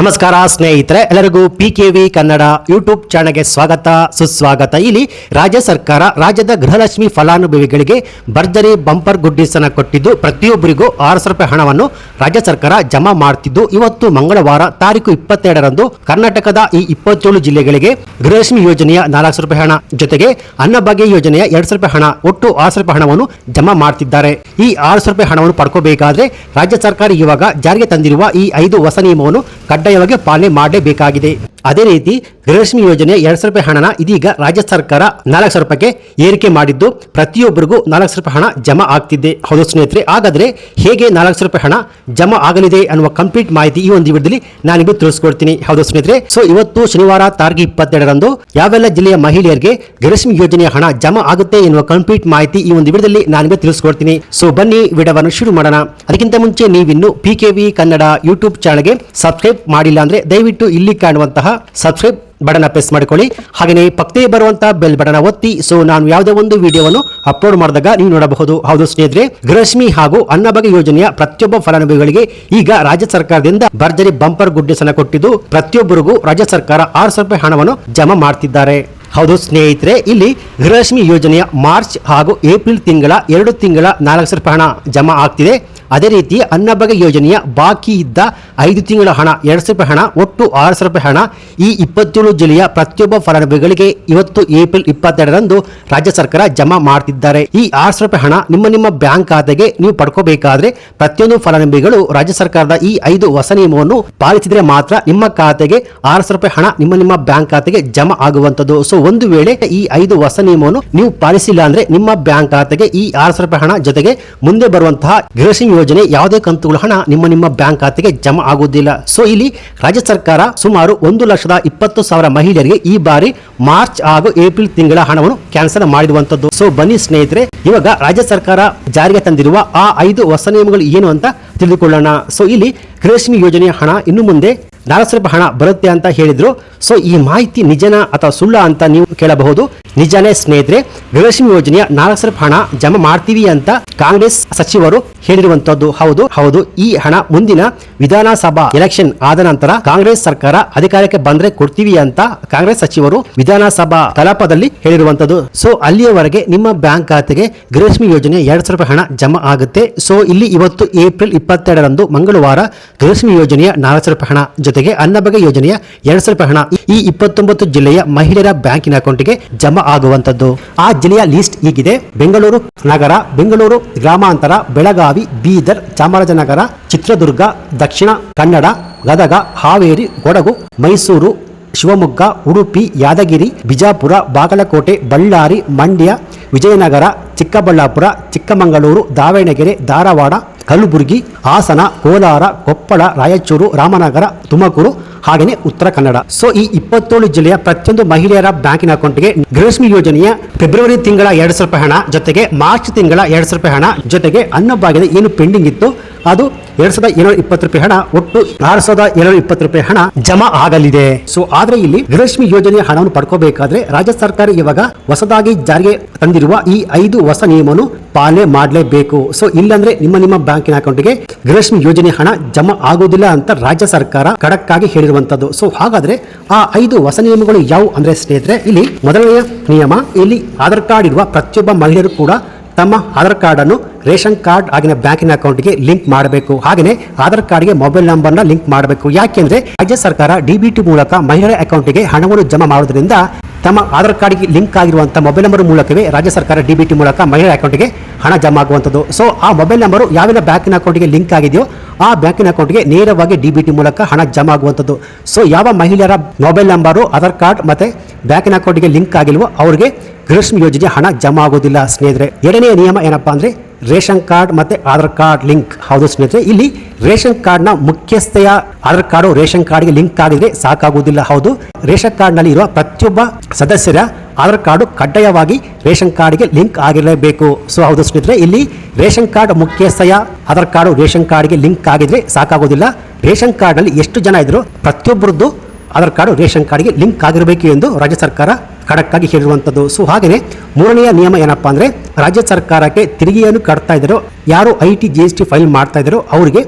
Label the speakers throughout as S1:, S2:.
S1: ನಮಸ್ಕಾರ ಸ್ನೇಹಿತರೆ, ಎಲ್ಲರಿಗೂ P K V Kannada YouTube ಚಾನಲ್ಗೆ ಸ್ವಾಗತ, ಸುಸ್ವಾಗತ. ಇಲ್ಲಿ ರಾಜ್ಯ ಸರ್ಕಾರ ರಾಜ್ಯದ ಗೃಹಲಕ್ಷ್ಮಿ ಫಲಾನುಭವಿಗಳಿಗೆ ಭರ್ಜರಿ ಬಂಪರ್ ಗುಡ್ಡಿಸನ ಕೊಟ್ಟಿದ್ದು, ಪ್ರತಿಯೊಬ್ಬರಿಗೂ ಆರು ಸಾವಿರ ರೂಪಾಯಿ ಹಣವನ್ನು ರಾಜ್ಯ ಸರ್ಕಾರ ಜಮಾ ಮಾಡ್ತಿದ್ದು. ಇವತ್ತು ಮಂಗಳವಾರ ತಾರೀಕು ಇಪ್ಪತ್ತೆರಡರಂದು ಕರ್ನಾಟಕದ ಈ ಇಪ್ಪತ್ತೇಳು ಜಿಲ್ಲೆಗಳಿಗೆ ಗೃಹಲಕ್ಷ್ಮಿ ಯೋಜನೆಯ ನಾಲ್ಕು ಸಾವಿರ ರೂಪಾಯಿ ಹಣ ಜೊತೆಗೆ ಅನ್ನಭಾಗ್ಯ ಯೋಜನೆಯ ಎರಡು ಸಾವಿರ ರೂಪಾಯಿ ಹಣ, ಒಟ್ಟು ಆರು ಸಾವಿರ ರೂಪಾಯಿ ಹಣವನ್ನು ಜಮಾ ಮಾಡ್ತಿದ್ದಾರೆ. ಈ ಆರು ಸಾವಿರ ರೂಪಾಯಿ ಹಣವನ್ನು ಪಡ್ಕೋಬೇಕಾದ್ರೆ ರಾಜ್ಯ ಸರ್ಕಾರ ಇವಾಗ ಜಾರಿಗೆ ತಂದಿರುವ ಈ ಐದು ಹೊಸ ನಿಯಮವನ್ನು ಕಡ್ಡಾಯವಾಗಿ ಪಾಲನೆ ಮಾಡಲೇಬೇಕಾಗಿದೆ. ಅದೇ ರೀತಿ ಗೃಹಲಕ್ಷ್ಮಿ ಯೋಜನೆ ಎರಡ್ ಸಾವಿರ ರೂಪಾಯಿ ಹಣನ ಇದೀಗ ರಾಜ್ಯ ಸರ್ಕಾರ ನಾಲ್ಕು ಸಾವಿರ ರೂಪಾಯಿಗೆ ಏರಿಕೆ ಮಾಡಿದ್ದು ಪ್ರತಿಯೊಬ್ಬರಿಗೂ ನಾಲ್ಕು ಸಾವಿರ ರೂಪಾಯಿ ಹಣ ಜಮಾ ಆಗ್ತಿದೆ. ಹೌದು ಸ್ನೇಹಿತರೆ, ಹಾಗಾದ್ರೆ ಹೇಗೆ ನಾಲ್ಕು ಸಾವಿರ ರೂಪಾಯಿ ಹಣ ಜಮಾ ಆಗಲಿದೆ ಅನ್ನುವ ಕಂಪ್ಲೀಟ್ ಮಾಹಿತಿ ಈ ಒಂದು ವಿಡಿಯೋದಲ್ಲಿ ನಿಮಗೆ ತಿಳಿಸ್ಕೊಡ್ತೀನಿ. ಹೌದು ಸ್ನೇಹಿತರೆ, ಸೊ ಇವತ್ತು ಶನಿವಾರ ತಾರೀಕು ಇಪ್ಪತ್ತೆರಡರಂದು ಯಾವೆಲ್ಲ ಜಿಲ್ಲೆಯ ಮಹಿಳೆಯರಿಗೆ ಗೃಹಲಕ್ಷ್ಮಿ ಯೋಜನೆಯ ಹಣ ಜಮಾ ಆಗುತ್ತೆ ಎನ್ನುವ ಕಂಪ್ಲೀಟ್ ಮಾಹಿತಿ ಈ ಒಂದು ವಿಡಿಯೋದಲ್ಲಿ ನಿಮಗೆ ತಿಳಿಸ್ಕೊಡ್ತೀನಿ. ಸೊ ಬನ್ನಿ, ವಿಡಿಯೋವನ್ನು ಶುರು ಮಾಡೋಣ. ಅದಕ್ಕಿಂತ ಮುಂಚೆ ನೀವಿನ್ನು P K V Kannada YouTube ಚಾನಲ್ಗೆ ಸಬ್ಸ್ಕ್ರೈಬ್ ಮಾಡಿಲ್ಲ ಅಂದ್ರೆ ದಯವಿಟ್ಟು ಇಲ್ಲಿ ಕಾಣುವಂತಹ ಸಬ್ಸ್ಕ್ರೈಬ್ ಬಟನ್ ಪ್ರೆಸ್ ಮಾಡಿಕೊಳ್ಳಿ. ಹಾಗೆಯೇ ಪಕ್ಕದೇ ಬರುವಂತಹ ಬೆಲ್ ಬಟನ್ ಒತ್ತಿ. ಸೊ ನಾನು ಯಾವುದೇ ಒಂದು ವಿಡಿಯೋವನ್ನು ಅಪ್ಲೋಡ್ ಮಾಡಿದಾಗ ನೀವು ನೋಡಬಹುದು. ಹೌದು ಸ್ನೇಹಿತರೆ ಗೃಹಶ್ಮಿ ಹಾಗೂ ಅನ್ನಭಾಗ್ಯ ಯೋಜನೆಯ ಪ್ರತಿಯೊಬ್ಬ ಫಲಾನುಭವಿಗಳಿಗೆ ಈಗ ರಾಜ್ಯ ಸರ್ಕಾರದಿಂದ ಭರ್ಜರಿ ಬಂಪರ್ ಗುಡ್ಡಿಸನ ಕೊಟ್ಟಿದ್ದು ಪ್ರತಿಯೊಬ್ಬರಿಗೂ ರಾಜ್ಯ ಸರ್ಕಾರ ಆರು ಸಾವಿರ ರೂಪಾಯಿ ಹಣವನ್ನು ಜಮಾ ಮಾಡ್ತಿದ್ದಾರೆ. ಹೌದು ಸ್ನೇಹಿತರೆ, ಇಲ್ಲಿ ಗೃಹಶ್ಮಿ ಯೋಜನೆಯ ಮಾರ್ಚ್ ಹಾಗೂ ಏಪ್ರಿಲ್ ತಿಂಗಳ ಎರಡು ತಿಂಗಳ ನಾಲ್ಕು ಸಾವಿರ ರೂಪಾಯಿ ಹಣ ಜಮಾ ಆಗ್ತಿದೆ. ಅದೇ ರೀತಿ ಅನ್ನಭಾಗ್ಯ ಯೋಜನೆಯ ಬಾಕಿ ಇದ್ದ ಐದು ತಿಂಗಳ ಹಣ, ಎರಡು ಸಾವಿರ ಹಣ, ಒಟ್ಟು ಆರು ಸಾವಿರ ರೂಪಾಯಿ ಹಣ ಈ ಇಪ್ಪತ್ತೇಳು ಜಿಲ್ಲೆಯ ಪ್ರತಿಯೊಬ್ಬ ಫಲಾನುಭವಿಗಳಿಗೆ ಇವತ್ತು ಏಪ್ರಿಲ್ ಇಪ್ಪತ್ತೆರಡರಂದು ರಾಜ್ಯ ಸರ್ಕಾರ ಜಮಾ ಮಾಡ್ತಿದ್ದಾರೆ. ಈ ಆರು ಸಾವಿರ ರೂಪಾಯಿ ಹಣ ನಿಮ್ಮ ನಿಮ್ಮ ಬ್ಯಾಂಕ್ ಖಾತೆಗೆ ನೀವು ಪಡ್ಕೋಬೇಕಾದ್ರೆ ಪ್ರತಿಯೊಂದು ಫಲಾನುಭವಿಗಳು ರಾಜ್ಯ ಸರ್ಕಾರದ ಈ ಐದು ಹೊಸ ನಿಯಮವನ್ನು ಪಾಲಿಸಿದ್ರೆ ಮಾತ್ರ ನಿಮ್ಮ ಖಾತೆಗೆ ಆರು ಸಾವಿರ ರೂಪಾಯಿ ಹಣ ನಿಮ್ಮ ನಿಮ್ಮ ಬ್ಯಾಂಕ್ ಖಾತೆಗೆ ಜಮಾ ಆಗುವಂತದ್ದು ಸೊ, ಒಂದು ವೇಳೆ ಈ ಐದು ಹೊಸ ನಿಯಮವನ್ನು ನೀವು ಪಾಲಿಸಿಲ್ಲ ಅಂದ್ರೆ ನಿಮ್ಮ ಬ್ಯಾಂಕ್ ಖಾತೆಗೆ ಈ ಆರು ಸಾವಿರ ರೂಪಾಯಿ ಹಣ ಜೊತೆಗೆ ಮುಂದೆ ಬರುವಂತಹ ಗೃಹಲಕ್ಷ್ಮಿ ಯೋಜನೆ, ಯಾವುದೇ ಕಂತುಗಳ ಹಣ ನಿಮ್ಮ ನಿಮ್ಮ ಬ್ಯಾಂಕ್ ಖಾತೆಗೆ ಜಮಾ ಆಗುವುದಿಲ್ಲ. ಸೊ, ಇಲ್ಲಿ ರಾಜ್ಯ ಸರ್ಕಾರ ಸುಮಾರು ಒಂದು ಲಕ್ಷದ ಇಪ್ಪತ್ತು ಸಾವಿರ ಮಹಿಳೆಯರಿಗೆ ಈ ಬಾರಿ ಮಾರ್ಚ್ ಹಾಗೂ ಏಪ್ರಿಲ್ ತಿಂಗಳ ಹಣವನ್ನು ಕ್ಯಾನ್ಸಲ್ ಮಾಡಿರುವಂತದ್ದು. ಸೊ, ಬನ್ನಿ ಸ್ನೇಹಿತರೆ, ಇವಾಗ ರಾಜ್ಯ ಸರ್ಕಾರ ಜಾರಿಗೆ ತಂದಿರುವ ಆ ಐದು ಹೊಸ ನಿಯಮಗಳು ಏನು ಅಂತ ತಿಳಿದುಕೊಳ್ಳೋಣ. ಸೊ, ಇಲ್ಲಿ ಗೃಹಲಕ್ಷ್ಮಿ ಯೋಜನೆಯ ಹಣ ಇನ್ನು ಮುಂದೆ ನಾಲ್ಕು ಹಣ ಬರುತ್ತೆ ಅಂತ ಹೇಳಿದ್ರು. ಸೊ ಈ ಮಾಹಿತಿ ನಿಜನ ಅಥವಾ ಸುಳ್ಳ ಅಂತ ನೀವು ಕೇಳಬಹುದು. ನಿಜನೇ ಸ್ನೇಹಿತರೆ ಗೃಹಲಕ್ಷ್ಮಿ ಯೋಜನೆಯ ನಾಲ್ಕು ಹಣ ಜಮಾ ಮಾಡ್ತೀವಿ ಅಂತ ಕಾಂಗ್ರೆಸ್ ಸಚಿವರು ಹೇಳಿರುವಂತದ್ದು ಹೌದು. ಹೌದು, ಈ ಹಣ ಮುಂದಿನ ವಿಧಾನಸಭಾ ಎಲೆಕ್ಷನ್ ಆದ ನಂತರ ಕಾಂಗ್ರೆಸ್ ಸರ್ಕಾರ ಅಧಿಕಾರಕ್ಕೆ ಬಂದ್ರೆ ಕೊಡ್ತೀವಿ ಅಂತ ಕಾಂಗ್ರೆಸ್ ಸಚಿವರು ವಿಧಾನಸಭಾ ಕಲಾಪದಲ್ಲಿ ಹೇಳಿರುವಂತದ್ದು. ಸೊ ಅಲ್ಲಿಯವರೆಗೆ ನಿಮ್ಮ ಬ್ಯಾಂಕ್ ಖಾತೆಗೆ ಗೃಹಲಕ್ಷ್ಮಿ ಯೋಜನೆ ಎರಡ್ ಸಾವಿರ ರೂಪಾಯಿ ಹಣ ಜಮಾ ಆಗುತ್ತೆ. ಸೊ ಇಲ್ಲಿ ಇವತ್ತು ಏಪ್ರಿಲ್ ಇಪ್ಪತ್ತೆರಡರಂದು ಮಂಗಳವಾರ ಗೃಹಲಕ್ಷ್ಮಿ ಯೋಜನೆಯ ನಾಲ್ಕು ಸಾವಿರ ಹಣ ಜೊತೆಗೆ ಅನ್ನಭಾಗ್ಯ ಯೋಜನೆಯ ಎರಡ್ ಸಾವಿರ ಹಣ ಈ ಇಪ್ಪತ್ತೊಂಬತ್ತು ಜಿಲ್ಲೆಯ ಮಹಿಳೆಯರ ಬ್ಯಾಂಕಿನ ಅಕೌಂಟ್ಗೆ ಜಮಾ ಆಗುವಂತದ್ದು ಆ ಜಿಲ್ಲೆಯ ಲಿಸ್ಟ್ ಹೀಗಿದೆ. ಬೆಂಗಳೂರು, ನಗರ, ಬೆಂಗಳೂರು, ಗ್ರಾಮಾಂತರ, ಬೆಳಗಾವಿ, ಬೀದರ್, ಚಾಮರಾಜನಗರ, ಚಿತ್ರದುರ್ಗ, ದಕ್ಷಿಣ ಕನ್ನಡ, ಗದಗ, ಹಾವೇರಿ, ಕೊಡಗು, ಮೈಸೂರು, ಶಿವಮೊಗ್ಗ, ಉಡುಪಿ, ಯಾದಗಿರಿ, ಬಿಜಾಪುರ, ಬಾಗಲಕೋಟೆ, ಬಳ್ಳಾರಿ, ಮಂಡ್ಯ, ವಿಜಯನಗರ, ಚಿಕ್ಕಬಳ್ಳಾಪುರ, ಚಿಕ್ಕಮಗಳೂರು, ದಾವಣಗೆರೆ, ಧಾರವಾಡ ಕಲಬುರಗಿ ಹಾಸನ, ಕೋಲಾರ, ಕೊಪ್ಪಳ, ರಾಯಚೂರು, ರಾಮನಗರ, ತುಮಕೂರು, ಹಾಗೆಯೇ ಉತ್ತರ ಕನ್ನಡ. ಸೊ ಈ ಇಪ್ಪತ್ತೇಳು ಜಿಲ್ಲೆಯ ಪ್ರತಿಯೊಂದು ಮಹಿಳೆಯರ ಬ್ಯಾಂಕಿನ ಅಕೌಂಟ್ಗೆ ಗೃಹಸ್ಮಿ ಯೋಜನೆಯ ಫೆಬ್ರವರಿ ತಿಂಗಳ ಎರಡು ಸಾವಿರ ರೂಪಾಯಿ ಹಣ, ಜೊತೆಗೆ ಮಾರ್ಚ್ ತಿಂಗಳ ಎರಡು ಸಾವಿರ ರೂಪಾಯಿ ಹಣ, ಜೊತೆಗೆ ಅನ್ನಭಾಗ್ಯದ ಏನು ಪೆಂಡಿಂಗ್ ಇತ್ತು ಅದು ಎರಡ್ ಸಾವಿರದ ಏಳ್ನೂರ ಇಪ್ಪತ್ತು ರೂಪಾಯಿ ಹಣ, ಒಟ್ಟು ಆರು ಸಾವಿರದ ಏಳ್ನೂರ ಇಪ್ಪತ್ತು ರೂಪಾಯಿ ಹಣ ಜಮಾ ಆಗಲಿದೆ. ಸೊ ಆದ್ರೆ ಇಲ್ಲಿ ಗೃಹಲಕ್ಷ್ಮಿ ಯೋಜನೆಯ ಹಣವನ್ನು ಪಡ್ಕೋಬೇಕಾದ್ರೆ ರಾಜ್ಯ ಸರ್ಕಾರ ಇವಾಗ ಹೊಸದಾಗಿ ಜಾರಿಗೆ ತಂದಿರುವ ಈ ಐದು ಹೊಸ ನಿಯಮವನ್ನು ಪಾಲನೆ ಮಾಡಲೇಬೇಕು. ಸೊ ಇಲ್ಲಾಂದ್ರೆ ನಿಮ್ಮ ನಿಮ್ಮ ಬ್ಯಾಂಕಿನ ಅಕೌಂಟ್ಗೆ ಗೃಹಲಕ್ಷ್ಮಿ ಯೋಜನೆ ಹಣ ಜಮಾ ಆಗುವುದಿಲ್ಲ ಅಂತ ರಾಜ್ಯ ಸರ್ಕಾರ ಖಡಕ್ ಆಗಿ ಹೇಳಿರುವಂತದ್ದು. ಸೊ ಹಾಗಾದ್ರೆ ಆ ಐದು ಹೊಸ ನಿಯಮಗಳು ಯಾವು ಅಂದ್ರೆ ಸ್ನೇಹಿತರೆ, ಇಲ್ಲಿ ಮೊದಲನೆಯ ನಿಯಮ, ಇಲ್ಲಿ ಆಧಾರ್ ಕಾರ್ಡ್ ಇರುವ ಪ್ರತಿಯೊಬ್ಬ ಮಹಿಳೆಯರು ಕೂಡ ತಮ್ಮ ಆಧಾರ್ ಕಾರ್ಡನ್ನು ರೇಷನ್ ಕಾರ್ಡ್ ಆಗಿನ ಬ್ಯಾಂಕಿನ ಅಕೌಂಟ್ಗೆ ಲಿಂಕ್ ಮಾಡಬೇಕು. ಹಾಗೆಯೇ ಆಧಾರ್ ಕಾರ್ಡ್ಗೆ ಮೊಬೈಲ್ ನಂಬರ್ನ ಲಿಂಕ್ ಮಾಡಬೇಕು. ಯಾಕೆಂದ್ರೆ ರಾಜ್ಯ ಸರ್ಕಾರ ಡಿಬಿಟಿ ಮೂಲಕ ಮಹಿಳೆಯರ ಅಕೌಂಟ್ಗೆ ಹಣವನ್ನು ಜಮಾ ಮಾಡುವುದರಿಂದ ತಮ್ಮ ಆಧಾರ್ ಕಾರ್ಡ್ಗೆ ಲಿಂಕ್ ಆಗಿರುವಂಥ ಮೊಬೈಲ್ ನಂಬರ್ ಮೂಲಕವೇ ರಾಜ್ಯ ಸರ್ಕಾರ ಡಿಬಿಟಿ ಮೂಲಕ ಮಹಿಳೆಯರ ಅಕೌಂಟ್ಗೆ ಹಣ ಜಮಾ ಆಗುವಂಥದ್ದು. ಸೊ ಆ ಮೊಬೈಲ್ ನಂಬರು ಯಾವೆಲ್ಲ ಬ್ಯಾಂಕಿನ ಅಕೌಂಟ್ಗೆ ಲಿಂಕ್ ಆಗಿದೆಯೋ ಆ ಬ್ಯಾಂಕಿನ ಅಕೌಂಟ್ಗೆ ನೇರವಾಗಿ ಡಿಬಿಟಿ ಮೂಲಕ ಹಣ ಜಮಾ ಆಗುವಂಥದ್ದು. ಸೊ ಯಾವ ಮಹಿಳೆಯರ ಮೊಬೈಲ್ ನಂಬರು, ಆಧಾರ್ ಕಾರ್ಡ್ ಮತ್ತು ಬ್ಯಾಂಕಿನ ಅಕೌಂಟ್ಗೆ ಲಿಂಕ್ ಆಗಿಲ್ವೋ ಅವರಿಗೆ ಗೃಹಲಕ್ಷ್ಮಿ ಯೋಜನೆ ಹಣ ಜಮಾ ಆಗೋದಿಲ್ಲ ಸ್ನೇಹಿತರೆ. ಎರಡನೇ ನಿಯಮ ಏನಪ್ಪಾ ಅಂದ್ರೆ ರೇಷನ್ ಕಾರ್ಡ್ ಮತ್ತೆ ಆಧಾರ್ ಕಾರ್ಡ್ ಲಿಂಕ್. ಹೌದು ಸ್ನೇಹಿತರೆ, ಇಲ್ಲಿ ರೇಷನ್ ಕಾರ್ಡ್ನ ಮುಖ್ಯಸ್ಥೆಯ ಆಧಾರ್ ಕಾರ್ಡು, ರೇಷನ್ ಕಾರ್ಡ್ಗೆ ಲಿಂಕ್ ಆಗಿದ್ರೆ ಸಾಕಾಗುವುದಿಲ್ಲ. ಹೌದು, ರೇಷನ್ ಕಾರ್ಡ್ನಲ್ಲಿ ಇರುವ ಪ್ರತಿಯೊಬ್ಬ ಸದಸ್ಯರ ಆಧಾರ್ ಕಾರ್ಡು ಕಡ್ಡಾಯವಾಗಿ ರೇಷನ್ ಕಾರ್ಡ್ಗೆ ಲಿಂಕ್ ಆಗಿರಲೇಬೇಕು. ಸೊ ಹೌದು ಸ್ನೇಹಿತರೆ, ಇಲ್ಲಿ ರೇಷನ್ ಕಾರ್ಡ್ ಮುಖ್ಯಸ್ಥೆಯ ಆಧಾರ್ ಕಾರ್ಡು, ರೇಷನ್ ಕಾರ್ಡ್ಗೆ ಲಿಂಕ್ ಆಗಿದ್ರೆ ಸಾಕಾಗೋದಿಲ್ಲ ರೇಷನ್ ಕಾರ್ಡ್ನಲ್ಲಿ ಎಷ್ಟು ಜನ ಇದ್ರು ಪ್ರತಿಯೊಬ್ಬರದ್ದು ಆಧಾರ್ ಕಾರ್ಡು, ರೇಷನ್ ಕಾರ್ಡ್ಗೆ ಲಿಂಕ್ ಆಗಿರಬೇಕು ಎಂದು ರಾಜ್ಯ ಸರ್ಕಾರ ಖಡಕ್ ಆಗಿ ಹೇಳಿರುವಂಥದ್ದು ಸೊ ಹಾಗೆಯೇ ಮೂರನೆಯ ನಿಯಮ ಏನಪ್ಪ ಅಂದರೆ ರಾಜ್ಯ ಸರ್ಕಾರಕ್ಕೆ ತೆರಿಗೆಯನ್ನು ಕಟ್ತಾ ಇದ್ದಾರೋ, ಯಾರು I T, G S T file ಮಾಡ್ತಾ ಇದ್ದಾರೋ ಅವರಿಗೆ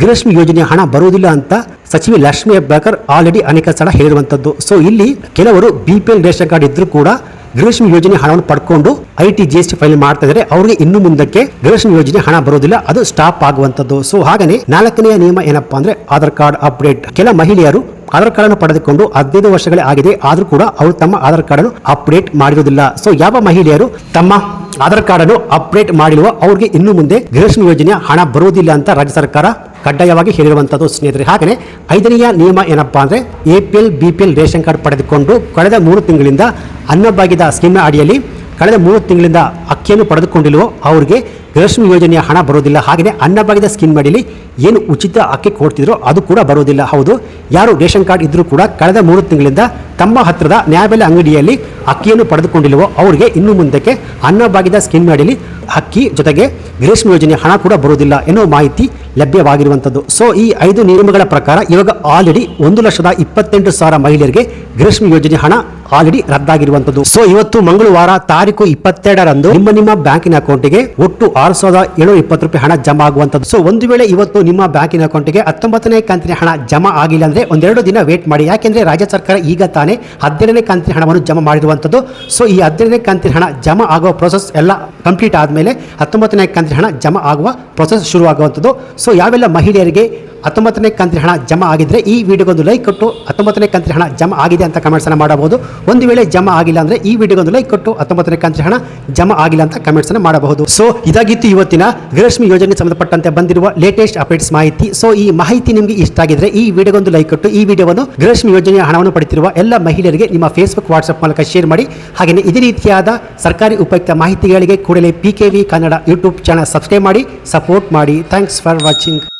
S1: ಗೃಹಲಕ್ಷ್ಮಿ ಯೋಜನೆ ಹಣ ಬರುವುದಿಲ್ಲ ಅಂತ ಸಚಿವೆ ಲಕ್ಷ್ಮಿ ಹೆಬ್ಬಾಳ್ಕರ್ ಆಲ್ರೆಡಿ ಅನೇಕ ಸಲ ಹೇಳಿರುವಂತದ್ದು. ಸೊ ಇಲ್ಲಿ ಕೆಲವರು B P L ration card ಇದ್ದರೂ ಕೂಡ ಗೃಹಲಕ್ಷ್ಮಿ ಯೋಜನೆ ಹಣವನ್ನು ಪಡ್ಕೊಂಡು I T, G S T file ಮಾಡ್ತಾ ಇದ್ದಾರೆ ಅವರಿಗೆ ಇನ್ನು ಮುಂದಕ್ಕೆ ಗೃಹಲಕ್ಷ್ಮಿ ಯೋಜನೆ ಹಣ ಬರೋದಿಲ್ಲ ಅದು ಸ್ಟಾಪ್ ಆಗುವಂಥದ್ದು ಸೊ ಹಾಗೆಯೇ ನಾಲ್ಕನೆಯ ನಿಯಮ ಏನಪ್ಪಾ ಅಂದ್ರೆ ಆಧಾರ್ ಕಾರ್ಡ್ ಅಪ್ಡೇಟ್. ಕೆಲ ಮಹಿಳೆಯರು ಆಧಾರ್ ಕಾರ್ಡ್ ಅನ್ನು ಪಡೆದುಕೊಂಡು ಹದಿನೈದು ವರ್ಷಗಳೇ ಆಗಿದೆ. ಆದರೂ ಕೂಡ ಅವರು ತಮ್ಮ ಆಧಾರ್ ಕಾರ್ಡ್ ಅನ್ನು ಅಪ್ಡೇಟ್ ಮಾಡಿರುವುದಿಲ್ಲ ಸೊ ಯಾವ ಮಹಿಳೆಯರು ತಮ್ಮ ಆಧಾರ್ ಕಾರ್ಡ್ ಅನ್ನು ಅಪ್ಡೇಟ್ ಮಾಡಿರುವ ಅವ್ರಿಗೆ ಇನ್ನು ಮುಂದೆ ಗೃಹಲಕ್ಷ್ಮಿ ಯೋಜನೆಯ ಹಣ ಬರುವುದಿಲ್ಲ ಅಂತ ರಾಜ್ಯ ಸರ್ಕಾರ ಕಡ್ಡಾಯವಾಗಿ ಹೇಳಿರುವಂತದ್ದು ಸ್ನೇಹಿತರೆ. ಹಾಗೆಯೇ ಐದನೆಯ ನಿಯಮ ಏನಪ್ಪಾ ಅಂದ್ರೆ ಎ ಬಿಪಿಎಲ್ ರೇಷನ್ ಕಾರ್ಡ್ ಪಡೆದುಕೊಂಡು ಕಳೆದ ಮೂರು ತಿಂಗಳಿಂದ ಅನ್ನಭಾಗ್ಯದ ಸ್ಕೀಮ್ನ ಅಡಿಯಲ್ಲಿ ಕಳೆದ ಮೂರು ತಿಂಗಳಿಂದ ಅಕ್ಕಿಯನ್ನು ಪಡೆದುಕೊಂಡಿಲ್ವೋ ಅವರಿಗೆ ರೇಷ್ಮೆ ಯೋಜನೆಯ ಹಣ ಬರೋದಿಲ್ಲ ಹಾಗೆಯೇ ಅನ್ನಭಾಗ್ಯದ ಸ್ಕೀಮ್ ಮಾಡಿಲಿ ಏನು ಉಚಿತ ಅಕ್ಕಿ ಕೊಡ್ತಿದ್ರೋ ಅದು ಕೂಡ ಬರೋದಿಲ್ಲ ಹೌದು, ಯಾರು ರೇಷನ್ ಕಾರ್ಡ್ ಇದ್ದರೂ ಕೂಡ ಕಳೆದ ಮೂರು ತಿಂಗಳಿಂದ ತಮ್ಮ ಹತ್ತಿರದ ನ್ಯಾಯಬೆಲೆ ಅಂಗಡಿಯಲ್ಲಿ ಅಕ್ಕಿಯನ್ನು ಪಡೆದುಕೊಂಡಿಲ್ವೋ ಅವರಿಗೆ ಇನ್ನು ಮುಂದಕ್ಕೆ ಅನ್ನಭಾಗ್ಯದ ಸ್ಕೀಮ್ ಅಡಿಯಲ್ಲಿ ಅಕ್ಕಿ ಜೊತೆಗೆ ಗ್ರೀಷ್ಮ ಯೋಜನೆ ಹಣ ಕೂಡ ಬರುವುದಿಲ್ಲ ಎನ್ನುವ ಮಾಹಿತಿ ಲಭ್ಯವಾಗಿರುವಂಥದ್ದು. ಸೊ ಈ ಐದು ನಿಯಮಗಳ ಪ್ರಕಾರ ಇವಾಗ ಆಲ್ರೆಡಿ ಒಂದು ಲಕ್ಷದ ಇಪ್ಪತ್ತೆಂಟು ಸಾವಿರ ಮಹಿಳೆಯರಿಗೆ ಗ್ರೀಷ್ಮ ಯೋಜನೆ ಹಣ ಆಲ್ರೆಡಿ ರದ್ದಾಗಿರುವಂಥದ್ದು. ಸೊ ಇವತ್ತು ಮಂಗಳವಾರ ತಾರೀಕು ಇಪ್ಪತ್ತೆರಡರಂದು ನಿಮ್ಮ ನಿಮ್ಮ ಬ್ಯಾಂಕಿನ ಅಕೌಂಟಿಗೆ ಒಟ್ಟು ಆರು ಸಾವಿರದ ಏಳ್ನೂರ ಇಪ್ಪತ್ತು ರೂಪಾಯಿ ಹಣ ಜಮಾ ಆಗುವಂಥದ್ದು. ಸೊ ಒಂದು ವೇಳೆ ಇವತ್ತು ನಿಮ್ಮ ಬ್ಯಾಂಕಿನ ಅಕೌಂಟಿಗೆ ಹತ್ತೊಂಬತ್ತನೇ ಕಂತಿನ ಹಣ ಜಮಾ ಆಗಿಲ್ಲ ಅಂದ್ರೆ ಒಂದೆರಡು ದಿನ ವೇಟ್ ಮಾಡಿ. ಯಾಕೆಂದ್ರೆ ರಾಜ್ಯ ಸರ್ಕಾರ ಈಗ ತಾನೇ ಹದಿನೇಳನೇ ಕಂತಿನ ಹಣವನ್ನು ಜಮಾ ಮಾಡಿರುವಂಥದ್ದು. ಸೊ ಈ ಹದಿನೇಳನೇ ಕಂತಿನ ಹಣ ಜಮಾ ಆಗುವ ಪ್ರೊಸೆಸ್ ಎಲ್ಲ ಕಂಪ್ಲೀಟ್ ಆದಮೇಲೆ ಹತ್ತೊಂಬತ್ತನೇ ಕಂತಿನ ಹಣ ಜಮಾ ಆಗುವ ಪ್ರೊಸೆಸ್ ಶುರುವಾಗುವಂಥದ್ದು. ಸೊ ಯಾವೆಲ್ಲ ಮಹಿಳೆಯರಿಗೆ ಹತ್ತೊಂಬತ್ತನೇ ಕಂತಿನ ಹಣ ಜಮಾ ಆಗಿದ್ದರೆ ಈ ವಿಡಿಯೋಗೊಂದು ಲೈಕ್ ಕೊಟ್ಟು ಹತ್ತೊಂಬತ್ತನೇ ಕಂತಿನ ಹಣ ಜಮಾ ಆಗಿದೆ ಅಂತ ಕಮೆಂಟ್ಸನ್ನು ಮಾಡಬಹುದು. ಒಂದು ವೇಳೆ ಜಮಾ ಆಗಿಲ್ಲ ಅಂದರೆ ಈ ವಿಡಿಯೋಗೊಂದು ಲೈಕ್ ಕೊಟ್ಟು ಹತ್ತೊಂಬತ್ತನೇ ಕಂತಿನ ಹಣ ಜಮಾ ಆಗಿಲ್ಲ ಅಂತ ಕಮೆಂಟ್ಸನ್ನು ಮಾಡಬಹುದು. ಸೊ ಇದಾಗಿತ್ತು ಇವತ್ತಿನ ಗೃಹಲಕ್ಷ್ಮಿ ಯೋಜನೆಗೆ ಸಂಬಂಧಪಟ್ಟಂತೆ ಬಂದಿರುವ ಲೇಟೆಸ್ಟ್ ಅಪ್ಡೇಟ್ಸ್ ಮಾಹಿತಿ. ಸೊ ಈ ಮಾಹಿತಿ ನಿಮಗೆ ಇಷ್ಟ ಆಗಿದ್ರೆ ಈ ವಿಡಿಯೋಗೊಂದು ಲೈಕ್ ಕೊಟ್ಟು ಈ ವಿಡಿಯೋವನ್ನು ಗೃಹಲಕ್ಷ್ಮಿ ಯೋಜನೆಯ ಹಣವನ್ನು ಪಡೆದಿರುವ ಎಲ್ಲ ಮಹಿಳೆಯರಿಗೆ ನಿಮ್ಮ ಫೇಸ್ಬುಕ್ ವಾಟ್ಸ್ಆಪ್ ಮೂಲಕ ಶೇರ್ ಮಾಡಿ. ಹಾಗೆಯೇ ಇದೇ ರೀತಿಯಾದ ಸರ್ಕಾರಿ ಉಪಯುಕ್ತ ಮಾಹಿತಿಗಳಿಗೆ ಕೂಡಲೇ P K V Kannada YouTube channel subscribe ಮಾಡಿ ಸಪೋರ್ಟ್ ಮಾಡಿ. Thanks for watching